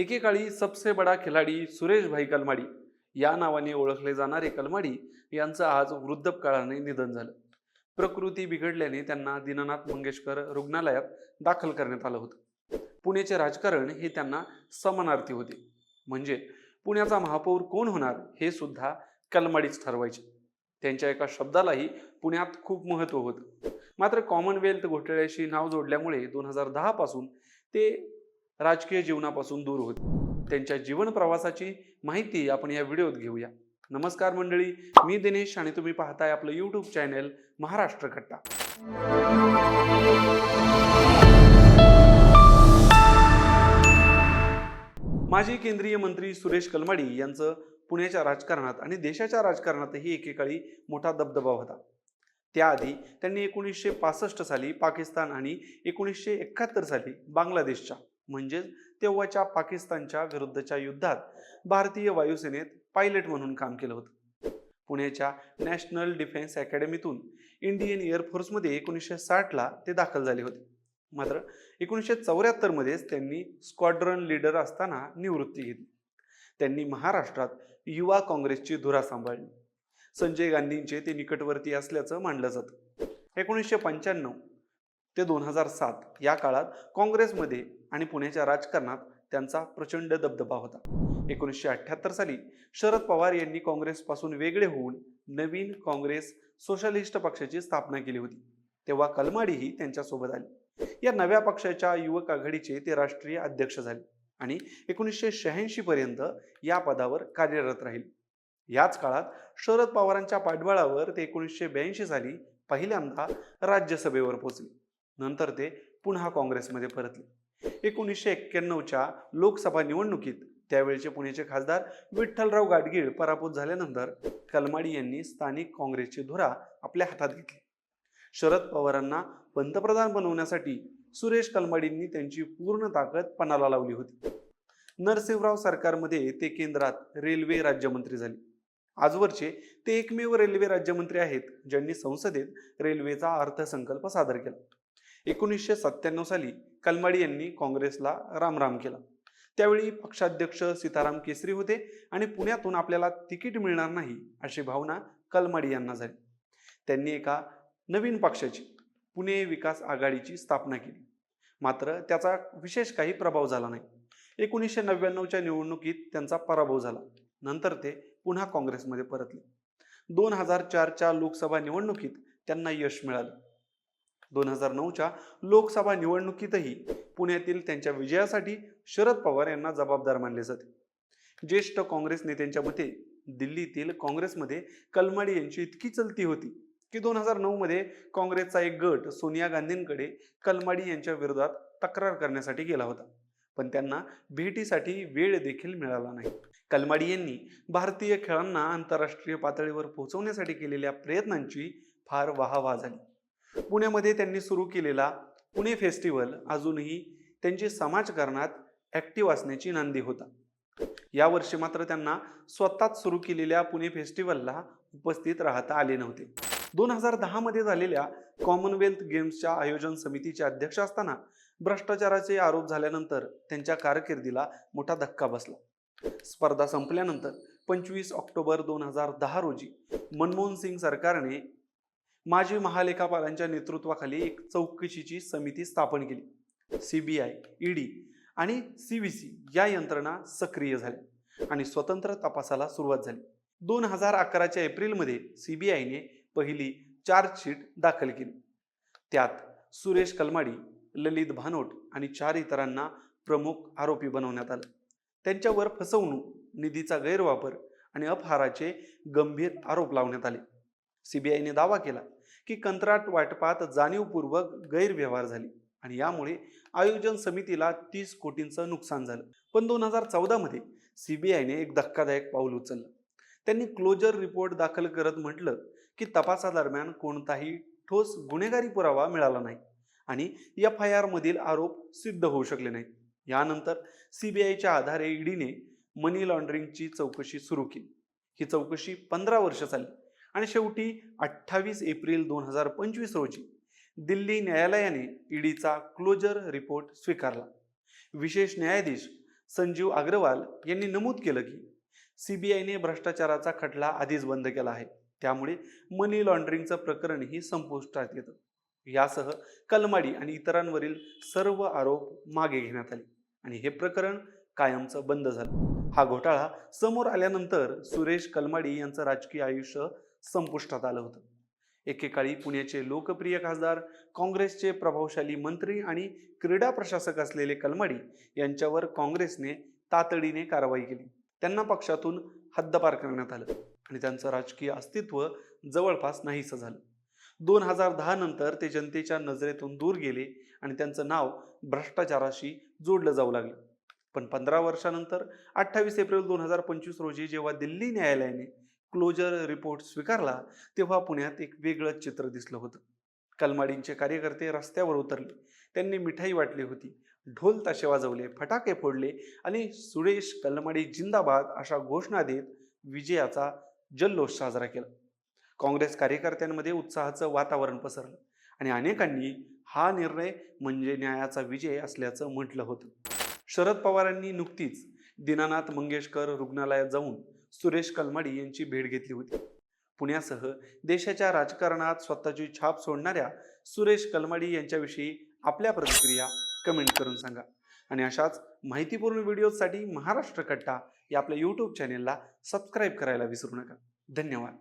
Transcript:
एकेकाळी सबसे बडा खिलाडी सुरेश भाई कलमाडी. या नावाने ओळखले जाणारे कलमाडी यांचं आज वृद्धपकाळाने निधन झालं. प्रकृती बिघडल्याने त्यांना दीनानाथ मंगेशकर रुग्णालयात दाखल करण्यात आलं होतं. पुण्याचे राजकारण हे त्यांना समानार्थी होते. म्हणजे पुण्याचा महापौर कोण होणार हे सुद्धा कलमाडीच ठरवायचे. त्यांच्या एका शब्दालाही पुण्यात खूप महत्त्व होतं. मात्र कॉमनवेल्थ घोटाळ्याशी नाव जोडल्यामुळे दोन हजार दहापासून ते राजकीय जीवनापासून दूर होते. त्यांच्या जीवन प्रवासाची माहिती आपण या व्हिडिओत घेऊया. नमस्कार मंडळी मी दिनेश आणि तुम्ही पाहताय आपलं यूट्यूब चॅनेल महाराष्ट्र कट्टा. माजी केंद्रीय मंत्री सुरेश कलमाडी यांचं पुण्याच्या राजकारणात आणि देशाच्या राजकारणातही एकेकाळी मोठा दबदबा होता. त्याआधी त्यांनी एकोणीसशे पासष्ट साली पाकिस्तान आणि एकोणीसशे एकाहत्तर साली बांगलादेशच्या म्हणजेच तेव्हाच्या पाकिस्तानच्या विरुद्धच्या युद्धात भारतीय वायुसेनेत पायलट म्हणून काम केलं होतं. पुण्याच्या नॅशनल डिफेन्स अकॅडमीतून इंडियन एअरफोर्समध्ये एकोणीसशे साठला ते दाखल झाले होते. मात्र एकोणीसशे चौऱ्याहत्तरमध्येच त्यांनी स्क्वाड्रन लीडर असताना निवृत्ती घेतली. त्यांनी महाराष्ट्रात युवा काँग्रेसची धुरा सांभाळली. संजय गांधींचे ते निकटवर्ती असल्याचं मानलं जातं. एकोणीसशे पंच्याण्णव ते दोन हजार सात या काळात काँग्रेसमध्ये आणि पुण्याच्या राजकारणात त्यांचा प्रचंड दबदबा होता. एकोणीसशे अठ्ठ्याहत्तर साली शरद पवार यांनी काँग्रेसपासून वेगळे होऊन नवीन काँग्रेस सोशलिस्ट पक्षाची स्थापना केली होती. तेव्हा कलमाडीही त्यांच्यासोबत आली. या नव्या पक्षाच्या युवक आघाडीचे ते राष्ट्रीय अध्यक्ष झाले आणि एकोणीसशे शहाऐंशी पर्यंत या पदावर कार्यरत राहिले. याच काळात शरद पवारांच्या पाठबळावर ते एकोणीसशे ब्याऐंशी साली पहिल्यांदा राज्यसभेवर पोहोचले. नंतर ते पुन्हा काँग्रेसमध्ये परतले. एकोणीसशे एक्क्याण्णवच्या लोकसभा निवडणुकीत त्यावेळचे पुण्याचे खासदार विठ्ठलराव गाडगीळ पराभूत झाल्यानंतर कलमाडी यांनी स्थानिक काँग्रेसची धुरा आपल्या हातात घेतली. शरद पवारांना पंतप्रधान बनवण्यासाठी सुरेश कलमाडींनी त्यांची पूर्ण ताकद पणाला लावली होती. नरसिंहराव सरकारमध्ये ते केंद्रात रेल्वे राज्यमंत्री झाले. आजवरचे ते एकमेव रेल्वे राज्यमंत्री आहेत ज्यांनी संसदेत रेल्वेचा अर्थसंकल्प सादर केला. एकोणीसशे सत्त्याण्णव साली कलमाडी यांनी काँग्रेसला रामराम केला. त्यावेळी पक्षाध्यक्ष सीताराम केसरी होते आणि पुण्यातून आपल्याला तिकीट मिळणार नाही अशी भावना कलमाडी यांना झाली. त्यांनी एका नवीन पक्षाची पुणे विकास आघाडीची स्थापना केली. मात्र त्याचा विशेष काही प्रभाव झाला नाही. एकोणीसशे नव्याण्णवच्या निवडणुकीत त्यांचा पराभव झाला. नंतर ते पुन्हा काँग्रेसमध्ये परतले. दोन हजार चारच्या लोकसभा निवडणुकीत त्यांना यश मिळालं. दोन हजार नऊच्या लोकसभा निवडणुकीतही पुण्यातील त्यांच्या विजयासाठी शरद पवार यांना जबाबदार मानले जाते. ज्येष्ठ काँग्रेस नेत्यांच्या मते दिल्लीतील काँग्रेसमध्ये कलमाडी यांची इतकी चलती होती की दोन हजार नऊमध्ये काँग्रेसचा एक गट सोनिया गांधींकडे कलमाडी यांच्या विरोधात तक्रार करण्यासाठी गेला होता. पण त्यांना भेटीसाठी वेळ देखील मिळाला नाही. कलमाडी यांनी भारतीय खेळांना आंतरराष्ट्रीय पातळीवर पोहोचवण्यासाठी केलेल्या प्रयत्नांची फार वाहवा झाली. पुण्यामध्ये त्यांनी सुरू केलेला पुणे फेस्टिवल अजूनही त्यांची समाजकारणात ॲक्टिव्ह असण्याची नांदी होता. यावर्षी मात्र त्यांना स्वतःच सुरू केलेल्या पुणे फेस्टिवलला उपस्थित राहता आले नव्हते. दोन हजार दहामध्ये झालेल्या कॉमनवेल्थ गेम्सच्या आयोजन समितीचे अध्यक्ष असताना भ्रष्टाचाराचे आरोप झाल्यानंतर त्यांच्या कारकिर्दीला मोठा धक्का बसला. स्पर्धा संपल्यानंतर पंचवीस ऑक्टोबर दोन हजार दहा रोजी मनमोहन सिंग सरकारने माजी महालेखापालांच्या नेतृत्वाखाली एक चौकशीची समिती स्थापन केली. सी बी आय ईडी आणि सी बी सी या यंत्रणा सक्रिय झाल्या आणि स्वतंत्र तपासाला सुरुवात झाली. दोन हजार अकराच्या एप्रिलमध्ये सी बी आयने पहिली चार्जशीट दाखल केली. त्यात सुरेश कलमाडी ललित भानोट आणि चार इतरांना प्रमुख आरोपी बनवण्यात आलं. त्यांच्यावर फसवणूक निधीचा गैरवापर आणि अपहाराचे गंभीर आरोप लावण्यात आले. सीबीआयने दावा केला की कंत्राट वाटपात जाणीवपूर्वक गैरव्यवहार झाले आणि यामुळे आयोजन समितीला तीस कोटींचं नुकसान झालं. पण दोन हजार चौदामध्ये सीबीआयने एक धक्कादायक पाऊल उचललं. त्यांनी क्लोजर रिपोर्ट दाखल करत म्हटलं की तपासादरम्यान कोणताही ठोस गुन्हेगारी पुरावा मिळाला नाही आणि एफ आय आरमधील आरोप सिद्ध होऊ शकले नाहीत. यानंतर सीबीआयच्या आधारे ईडीने मनी लॉन्ड्रिंगची चौकशी सुरू केली. ही चौकशी पंधरा वर्ष चालली. आणि शेवटी अठ्ठावीस एप्रिल दोन हजार पंचवीस रोजी दिल्ली न्यायालयाने ईडीचा क्लोजर रिपोर्ट स्वीकारला. विशेष न्यायाधीश संजीव अग्रवाल यांनी नमूद केलं की सीबीआयने भ्रष्टाचाराचा खटला आधीच बंद केला आहे. त्यामुळे मनी लॉन्ड्रिंगचं प्रकरणही संपुष्टात येतं. यासह कलमाडी आणि इतरांवरील सर्व आरोप मागे घेण्यात आले आणि हे प्रकरण कायमचं बंद झालं. हा घोटाळा समोर आल्यानंतर सुरेश कलमाडी यांचं राजकीय आयुष्य संपुष्टात आलं होतं. एकेकाळी पुण्याचे लोकप्रिय खासदार काँग्रेसचे प्रभावशाली मंत्री आणि क्रीडा प्रशासक असलेले कलमाडी यांच्यावर काँग्रेसने तातडीने कारवाई केली. त्यांना पक्षातून हद्दपार करण्यात आलं आणि त्यांचं राजकीय अस्तित्व जवळपास नाहीसं झालं. दोन हजार दहा नंतर ते जनतेच्या नजरेतून दूर गेले आणि त्यांचं नाव भ्रष्टाचाराशी जोडलं जाऊ लागलं. पण पंधरा वर्षानंतर अठ्ठावीस एप्रिल दोन हजार पंचवीस रोजी जेव्हा दिल्ली न्यायालयाने क्लोजर रिपोर्ट स्वीकारला तेव्हा पुण्यात एक वेगळंच चित्र दिसलं होतं. कलमाडींचे कार्यकर्ते रस्त्यावर उतरले. त्यांनी मिठाई वाटली होती. ढोल ताशे वाजवले फटाके फोडले आणि सुरेश कलमाडी जिंदाबाद अशा घोषणा देत विजयाचा जल्लोष साजरा केला. काँग्रेस कार्यकर्त्यांमध्ये उत्साहाचं वातावरण पसरलं आणि अनेकांनी हा निर्णय म्हणजे न्यायाचा विजय असल्याचं म्हटलं होतं. शरद पवारांनी नुकतीच दीनानाथ मंगेशकर रुग्णालयात जाऊन सुरेश कलमाडी यांची भेट घेतली होती. पुण्यासह देशाच्या राजकारणात स्वतःची छाप सोडणाऱ्या सुरेश कलमाडी यांच्याविषयी आपल्या प्रतिक्रिया कमेंट करून सांगा. आणि अशाच माहितीपूर्ण व्हिडिओसाठी महाराष्ट्र कट्टा या आपल्या यूट्यूब चॅनेलला सबस्क्राईब करायला विसरू नका. धन्यवाद.